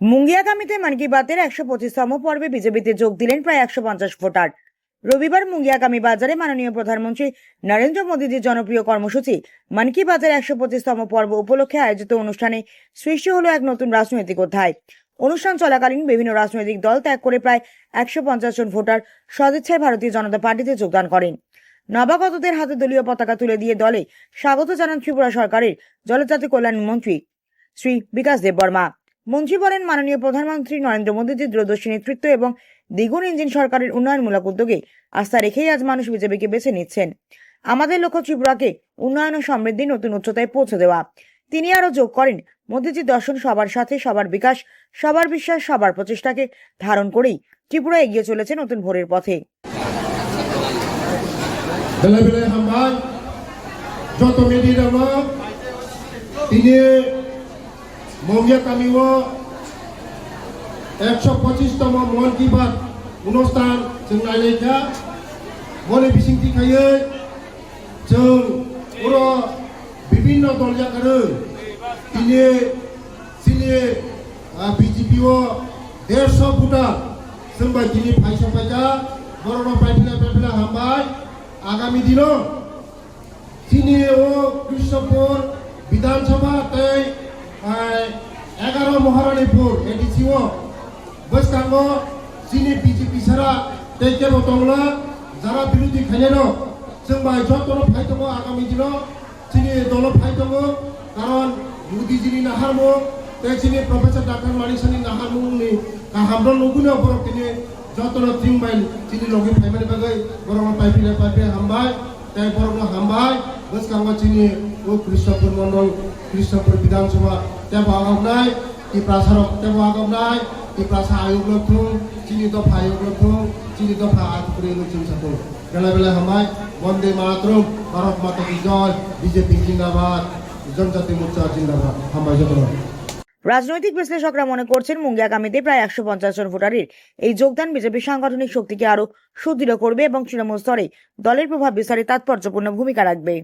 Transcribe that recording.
মুঙ্গিয়াগামীতে মন কি বাতের একশো পঁচিশতম পর্বে বিজেপিতে যোগ দিলেন প্রায় একশো পঞ্চাশ ভোটার। রবিবার মুঙ্গিয়াগামী বাজারে মাননীয় প্রধানমন্ত্রী নরেন্দ্র মোদীজির জনপ্রিয় কর্মসূচি মন কি বাতের একশো পঁচিশতম পর্ব উপলক্ষে আয়োজিত অনুষ্ঠানে সৃষ্টি হলো এক নতুন রাজনৈতিক অধ্যায়। অনুষ্ঠান চলাকালীন বিভিন্ন রাজনৈতিক দল ত্যাগ করে প্রায় একশো পঞ্চাশ জন ভোটার সদিচ্ছায় ভারতীয় জনতা পার্টিতে যোগদান করেন। নবাগতদের হাতে দলীয় পতাকা তুলে দিয়ে দলে স্বাগত জানান ত্রিপুরা সরকারের জলজাতি কল্যাণ মন্ত্রী শ্রী বিকাশ দেববর্মা। মন্ত্রী বলেন মাননীয় প্রধানমন্ত্রী নরেন্দ্র মোদীজির দূরদর্শী নেতৃত্ব এবং দ্বিগুণ ইঞ্জিন সরকারের উন্নয়নমূলক উদ্যোগে আস্থা রেখেই আজ মানুষ বিজেপিকে বেছে নিচ্ছেন। আমাদের লক্ষ্য ত্রিপুরাকে উন্নয়ন ও সমৃদ্ধির নতুন উচ্চতায় পৌঁছে দেওয়া। তিনি আরও যোগ করেন মোদীজির দর্শন সবার সাথে, সবার বিকাশ, সবার বিশ্বাস, সবার প্রচেষ্টাকে ধারণ করেই ত্রিপুরা এগিয়ে চলেছে নতুন ভোরের পথে। তিনি মৌমিয়া তামিমও একশো পঁচিশতম মন কি বাত অনুষ্ঠান जों रायज्लायदा मने बिसिंथिखायै जों बर' बिभिन्न दल जागारो दिनै दिनै बि जे पि अ देरस' भुटार जोंबा दिनै फायसा फायसा बर'नो फायफिला फायफिला हामबाय आगामि दिनाव दिनै अ कृष्णपुर बिधानसभा तै এগারো মহারানীপুর এটি ছিল বৈষ্ণব যিনি বিজেপি ছাড়া তেকে বতংলা যারা বিরোধী খাইলেন जों बायथ' दल फाय दङ आगामि दिनाव जोंनि दल फाय दङ कारण मोदीजिनि नाहारमु बे जोंनि प्रफेसर डाक्टर मानिसानि नाहारमुनि गाहामल' नुबोनो बर'फोरनि जतन थिं माइल जोंनि लगे फायमानि बागै बर'नो पाइपिना पाइपे हामबाय जाय बर'नो हामबाय गोसोखांबा जोंनि ও কৃষ্ণপুর মন্ডল কৃষ্ণপুর বিধানসভা তেব আগামনাই কি প্রাসারক তেব আগামনাই কি প্রাসা আয়োগ লথুং যিনি দফা আয়োগ লথুং যিনি দফা আয়োগ করে লথুং সাথে বেলা বেলা হামবাই বন্দে মাতরম, ভারত মাতা কি জয়, বিজেপি জিন্দাবাদ, জনজাতি মোর্চা জিন্দাবাদ হামবাই যতন রাজনৈতিক বিশ্লেষকরা মনে করছেন মুঙ্গিয়াগামীতে প্রায় একশো পঞ্চাশ জন ভোটারের এই যোগদান বিজেপির সাংগঠনিক শক্তিকে আরও সুদৃঢ় করবে এবং তৃণমূল স্তরে দলের প্রভাব বিস্তারে তাৎপর্যপূর্ণ ভূমিকা রাখবে।